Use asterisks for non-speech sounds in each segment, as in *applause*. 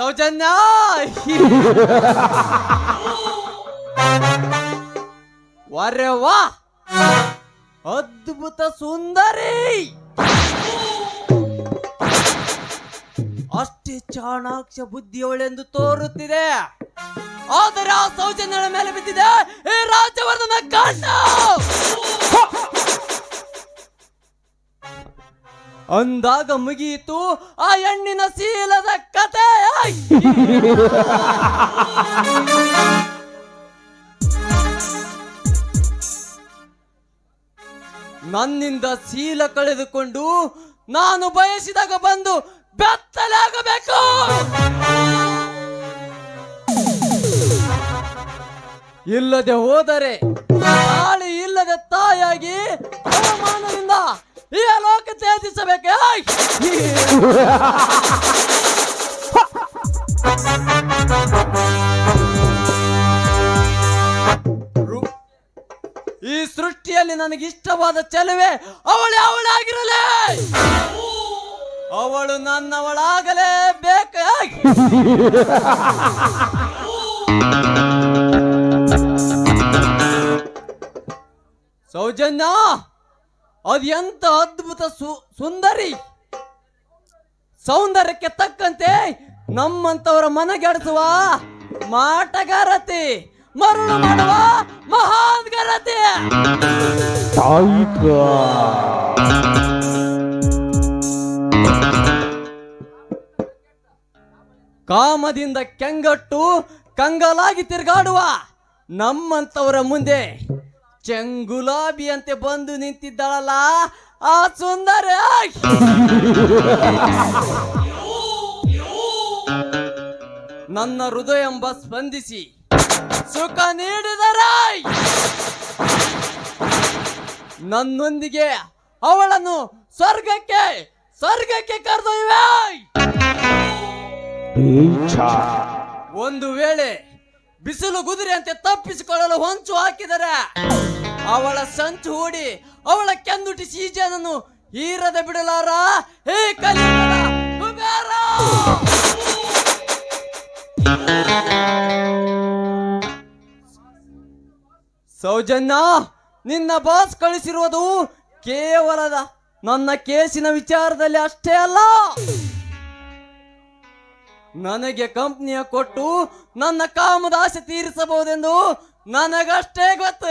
ಸೌಜನ್ಯ! ವಾ! ಅದ್ಭುತ ಸುಂದರಿ! ಅಷ್ಟೇ ಚಾಣಾಕ್ಷ ಬುದ್ಧಿಯವಳೆಂದು ತೋರುತ್ತಿದೆ. ಆದರೆ ಆ ಸೌಜನ್ಯಳ ಮೇಲೆ ಬಿದ್ದಿದೆ ಈ ರಾಜ್ಯವರ್ಧನ ಕಾಂಡ ಅಂದಾಗ ಮುಗಿಯಿತು ಆ ಹೆಣ್ಣಿನ ಶೀಲದ ಕತೆ ನನ್ನಿಂದ ಶೀಲ ಕಳೆದುಕೊಂಡು ನಾನು ಬಯಸಿದಾಗ ಬಂದು ಬೆತ್ತಲಾಗಬೇಕು. ಇಲ್ಲದೆ ಹೋದರೆ ತಾಳಿ ಇಲ್ಲದೆ ತಾಯಾಗಿ ಅವಮಾನದಿಂದ ಈ ಲೋಕ ತ್ಯಜಿಸಬೇಕೆ? ನನಗೆ ಇಷ್ಟವಾದ ಚೆಲುವೆ ಅವಳು ಅವಳಾಗಿರಲೇ. ಅವಳು ನನ್ನವಳಾಗಲೇ ಬೇಕಾಗಿ ಸೌಜನ್ಯ ಅದು ಎಂತ ಅದ್ಭುತ ಸುಂದರಿ. ಸೌಂದರ್ಯಕ್ಕೆ ತಕ್ಕಂತೆ ನಮ್ಮಂತವರ ಮನಗೆಡಿಸುವ ಮಾಟಗಾರತಿ. ಮರುಳು ಮಾಡುವ ಮಹಾನ್ ಗಲತೆ ಕಾಮದಿಂದ ಕೆಂಗಟ್ಟು ಕಂಗಲಾಗಿ ತಿರುಗಾಡುವ ನಮ್ಮಂತವರ ಮುಂದೆ ಚೆಂಗುಲಾಬಿಯಂತೆ ಬಂದು ನಿಂತಿದ್ದಾಳಲ್ಲ ಆ ಸುಂದರ ನನ್ನ ಹೃದಯ ಎಂಬ ಸ್ಪಂದಿಸಿ. ಸುಖ ನೀಡಿದರೆ ನನ್ನೊಂದಿಗೆ ಅವಳನ್ನು ಸ್ವರ್ಗಕ್ಕೆ ಸ್ವರ್ಗಕ್ಕೆ ಕರೆದೊಯ್ವೆ ಒಂದು ವೇಳೆ ಬಿಸಿಲು ಕುದುರೆಯಂತೆ ತಪ್ಪಿಸಿಕೊಳ್ಳಲು ಹೊಂಚು ಹಾಕಿದರೆ ಅವಳ ಸಂಚು ಹೂಡಿ ಅವಳ ಕೆಂದುಟಿ ಸೀಜನನ್ನು ಹೀರದ ಬಿಡಲಾರ ಹೇ ಕಲಿಯುಗದ ಕುಬೇರ! ಸೌಜನ್ಯ, ನಿನ್ನ ಬಾಸ್ ಕಳಿಸಿರುವುದು ಕೇವಲದ ನನ್ನ ಕೇಸಿನ ವಿಚಾರದಲ್ಲಿ ಅಷ್ಟೇ ಅಲ್ಲ ನನಗೆ ಕಂಪ್ನಿಯ ಕೊಟ್ಟು ನನ್ನ ಕಾಮದಾಸೆ ತೀರಿಸಬಹುದೆಂದು ನನಗಷ್ಟೇ ಗೊತ್ತು!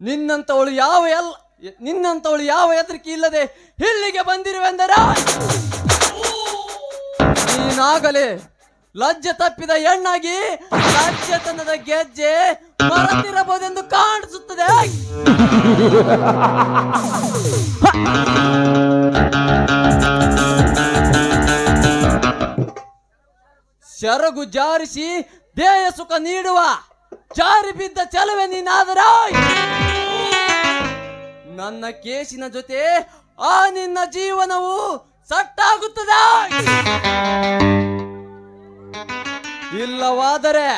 ನಿನ್ನಂತವಳು ಯಾವ ಎಲ್ಲ ನಿನ್ನಂತವಳು ಯಾವ ಹೆದರಿಕೆ ಇಲ್ಲದೆ ಇಲ್ಲಿಗೆ ಬಂದಿರುವೆಂದರೆ ನೀನಾಗಲೇ ಲಜ್ಜೆ ತಪ್ಪಿದ ಹೆಣ್ಣಾಗಿ ಲಜ್ಜೆತನದ ಗೆಜ್ಜೆ ಮರತಿರಬಹುದೆಂದು ಕಾಣಿಸುತ್ತದೆ. ಶರಗು ಜಾರಿಸಿ ದೇಹ ಸುಖ ನೀಡುವ ಜಾರಿ ಬಿದ್ದ ಚಲುವೆ ನೀನಾದರ ನನ್ನ ಕೇಸಿನ ಜೊತೆ ಆ ನಿನ್ನ ಜೀವನವು ಸಟ್ಟಾಗುತ್ತದೆ. ಇಲ್ಲವಾದರೆ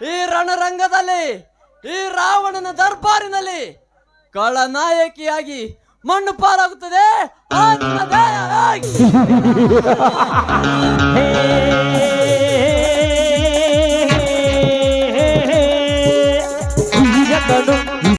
ಈ ರಣರಂಗದಲ್ಲಿ ಈ ರಾವಣನ ದರ್ಬಾರಿನಲ್ಲಿ ಕಳನಾಯಕಿಯಾಗಿ ಮಣ್ಣು ಪಾಲಾಗುತ್ತದೆ. *laughs*